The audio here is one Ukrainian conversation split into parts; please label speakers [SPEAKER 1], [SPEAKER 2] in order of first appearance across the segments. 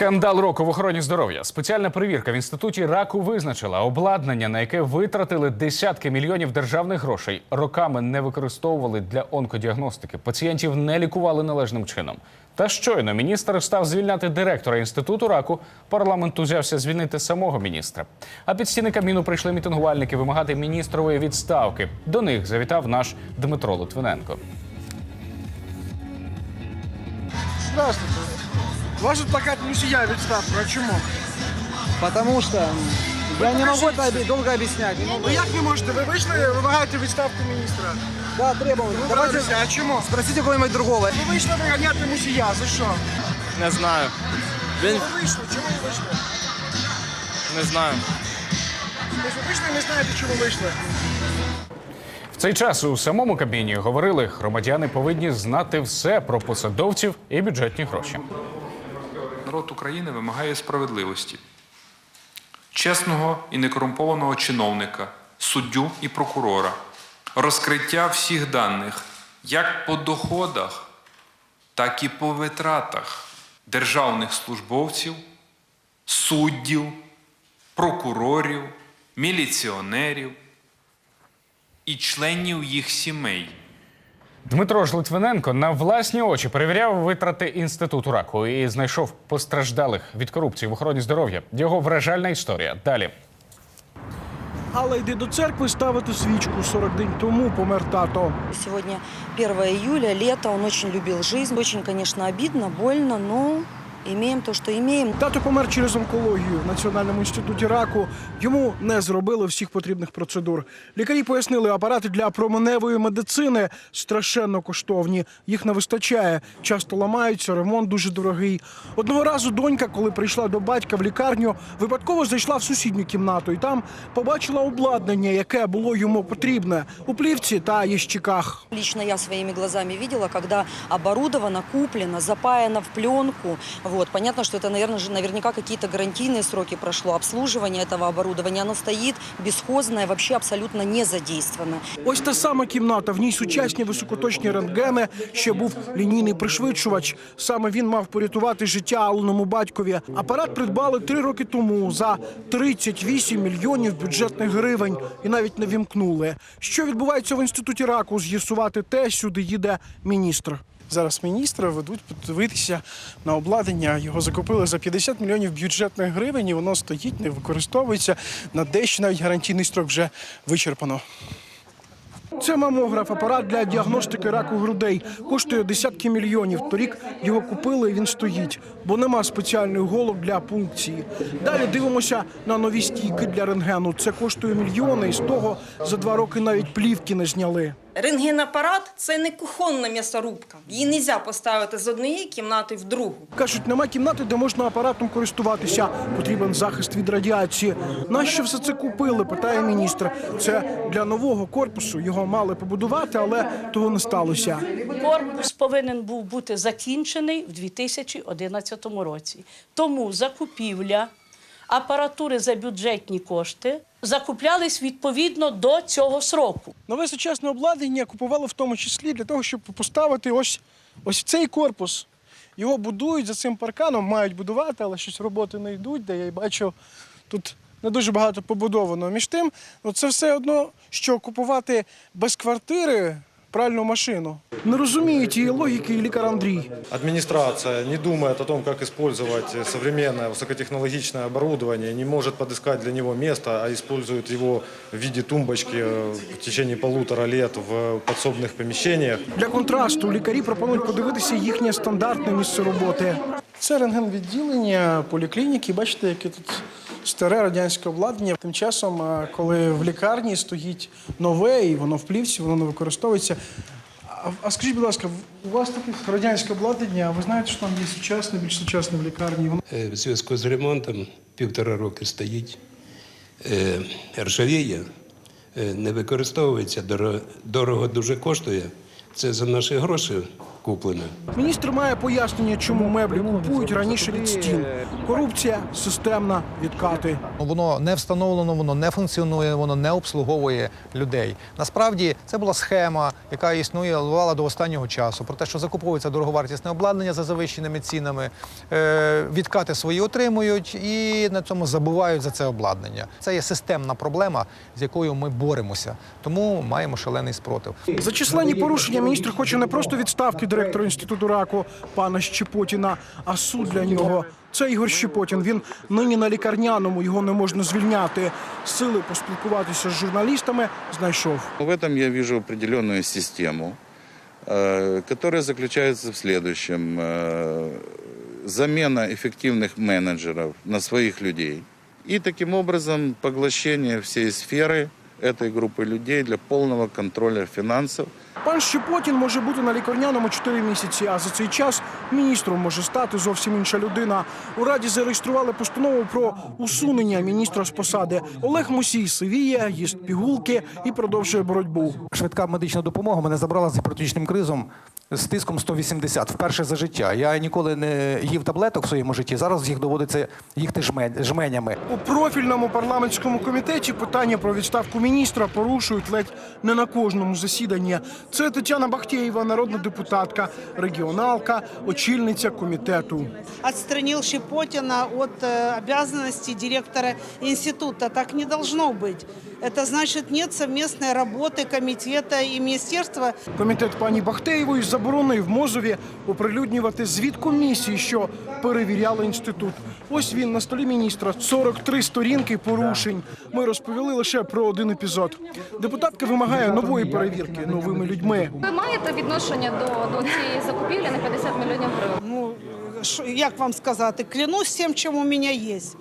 [SPEAKER 1] Скандал року в охороні здоров'я. Спеціальна перевірка в інституті раку визначила обладнання, на яке витратили десятки мільйонів державних грошей. Роками не використовували для онкодіагностики. Пацієнтів не лікували належним чином. Та щойно міністр став звільняти директора інституту раку. Парламент узявся звільнити самого міністра. А під стіни Кабміну прийшли мітингувальники вимагати міністрової відставки. До них завітав наш Дмитро Литвиненко.
[SPEAKER 2] Здравствуйте. Ваш адвокат мусія відставку. А чому?
[SPEAKER 3] Потому что я не могу это обе- долго объяснять. Не могу.
[SPEAKER 2] Ну як не можете? Ви вийшли, вимагаєте відставку міністра.
[SPEAKER 3] Да, требования. Давайте
[SPEAKER 2] Давайте, а чому?
[SPEAKER 3] спросите кого-нибудь другого.
[SPEAKER 2] Ви вийшли виганяти мусія. За що?
[SPEAKER 4] Не знаю. Він
[SPEAKER 2] Ви вийшли. Чому ви вийшли?
[SPEAKER 4] не знаю.
[SPEAKER 2] Ви ж вийшли і не знаєте, чому вийшли.
[SPEAKER 1] В цей час у самому Кабміні говорили, громадяни повинні знати все про посадовців і бюджетні гроші.
[SPEAKER 5] Народ України вимагає справедливості, чесного і некорумпованого чиновника, суддю і прокурора, розкриття всіх даних як по доходах, так і по витратах державних службовців, суддів, прокурорів, міліціонерів і членів їх сімей.
[SPEAKER 1] Дмитро Жлитвиненко на власні очі перевіряв витрати інституту раку і знайшов постраждалих від корупції в охороні здоров'я. Його вражальна історія. Далі.
[SPEAKER 2] Алла йде до церкви ставити свічку. 40 день тому помер тато.
[SPEAKER 6] Сьогодні 1 июля, лето, він дуже любив жизнь. Очень, звісно, обідно, больно, но имеем то, что имеем.
[SPEAKER 2] Тато помер через онкологію в Національному інституті раку. Йому не зробили всіх потрібних процедур. Лікарі пояснили, апарати для променевої медицини страшенно коштовні. Їх не вистачає. Часто ламаються, ремонт дуже дорогий. Одного разу донька, коли прийшла до батька в лікарню, випадково зайшла в сусідню кімнату і там побачила обладнання, яке було йому потрібне у плівці та ящиках.
[SPEAKER 6] Лично я своими глазами видела, когда оборудовано, куплено, запаяно в пленку. Вот. Понятно, что это, наверное, же- наверняка какие-то гарантийные сроки прошло. Обслуживание этого оборудования, оно стоит бесхозное, вообще абсолютно не задействовано.
[SPEAKER 2] Ось та сама кімната. В ній сучасні високоточні рентгени. Ще був лінійний пришвидшувач. Саме він мав порятувати життя Аллиному батькові. Апарат придбали три роки тому за 38 мільйонів бюджетних гривень і навіть не вімкнули. Що відбувається в інституті раку? З'ясувати те, сюди їде міністр. Зараз міністра ведуть подивитися на обладнання. Його закупили за 50 мільйонів бюджетних гривень. і Воно стоїть, не використовується. На дещо навіть гарантійний строк вже вичерпано. Це мамограф, апарат для діагностики раку грудей. Коштує десятки мільйонів. Торік його купили і він стоїть, бо нема спеціальних голок для пункції. Далі дивимося на нові стійки для рентгену. Це коштує мільйони, і з того за два роки навіть плівки не зняли.
[SPEAKER 7] Рентгенапарат це не кухонна м'ясорубка. Її не можна поставити з однієї кімнати в другу.
[SPEAKER 2] Кажуть, нема кімнати, де можна апаратом користуватися. Потрібен захист від радіації. Нащо все це купили? питає міністр. Це для нового корпусу. Його мали побудувати, але того не сталося.
[SPEAKER 8] Корпус повинен був бути закінчений в 2011 році. Тому закупівля апаратури за бюджетні кошти закуплялись відповідно до цього сроку.
[SPEAKER 2] Нове сучасне обладнання купували в тому числі для того, щоб поставити ось, ось цей корпус. Його будують за цим парканом, мають будувати, але щось роботи не йдуть, де я бачу, тут не дуже багато побудовано. Між тим, ну це все одно, що купувати без квартири пральну машину. Не розуміють її логіки і лікар Андрій.
[SPEAKER 9] Администрация не думает о том, как использовать современное высокотехнологичное оборудование, не может подыскать для него место, а использует его в виде тумбочки э, в течение полутора лет в подсобных помещениях.
[SPEAKER 2] Для контрасту лікарі пропонують подивитися їхнє стандартне місце роботи. Це рентген-відділення поліклініки. Бачите, яке тут старе радянське обладнання. Тим часом, коли в лікарні стоїть нове і воно в плівці, воно не використовується. А, а скажіть, будь ласка, у вас таке радянське обладнання, а ви знаєте, що там є сучасне, більш сучасне в лікарні? Воно
[SPEAKER 10] Е, В зв'язку з ремонтом півтора роки стоїть, е, ржавіє, е, не використовується, дорого дуже коштує. Це за наші гроші куплена.
[SPEAKER 2] Міністр має пояснення, чому меблі купують раніше від стін. Корупція системна, відкати.
[SPEAKER 11] Воно не встановлено, воно не функціонує, воно не обслуговує людей. Насправді це була схема, яка існувала до останнього часу. Про те, що закуповується дороговартісне обладнання за завищеними цінами, е, відкати свої отримують і на цьому забувають за це обладнання. Це є системна проблема, з якою ми боремося. Тому маємо шалений спротив.
[SPEAKER 2] За численні порушення міністр хоче не просто відставки директора інституту раку пана Щепотіна, а суд для нього. Це Ігор Щепотін. Він нині на лікарняному, його не можна звільняти. Сили поспілкуватися з журналістами знайшов.
[SPEAKER 12] В этом я вижу определенную систему, э, которая заключается в следующем. Э, Замена эффективных менеджеров на своих людей. И таким образом поглощение всей сферы этой группы людей для полного контроля финансов
[SPEAKER 2] Пан Щепотін може бути на лікарняному 4 місяці, а за цей час міністром може стати зовсім інша людина. У раді зареєстрували постанову про усунення міністра з посади. Олег Мусій сивіє, їсть пігулки і продовжує боротьбу.
[SPEAKER 11] Швидка медична допомога мене забрала з гіпертонічним кризом з тиском 180 вперше за життя. Я ніколи не їв таблеток в своєму житті. Зараз їх доводиться їхти жме- жменями.
[SPEAKER 2] У профільному парламентському комітеті питання про відставку міністра порушують ледь не на кожному засіданні. Це Тетяна Бахтєєва, народна депутатка, регіоналка, очільниця комітету.
[SPEAKER 13] отстранил Щепотина от э, обязанностей директора института. Так не должно быть. Это значит, нет совместной работы комитета и министерства.
[SPEAKER 2] Комітет пані Бахтеєвої заборонив Мозові оприлюднювати звіт комісії, що перевіряли інститут. Ось він на столі міністра. 43 сторінки порушень. Ми розповіли лише про один епізод. Депутатка вимагає нової перевірки новими людьми.
[SPEAKER 14] Ви маєте відношення до, до цієї закупівлі на 50 мільйонів гривень?
[SPEAKER 13] Ну, як вам сказати, клянусь всем, чем у меня есть.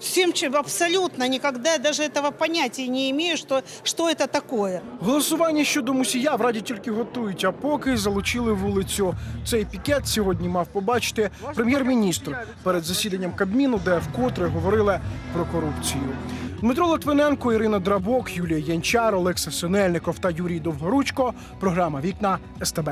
[SPEAKER 13] Всем, чем абсолютно никогда даже этого понятия не имею, что, что это такое.
[SPEAKER 2] Голосування щодо мусія в раді тільки готують, а поки залучили вулицю. Цей пікет сьогодні мав побачити прем'єр-міністр перед засіданням Кабміну, де вкотре говорили про корупцію. Дмитро Литвиненко, Ірина Драбок, Юлія Янчар, Олекса Синельников та Юрій Довгоручко. Програма Вікна СТБ.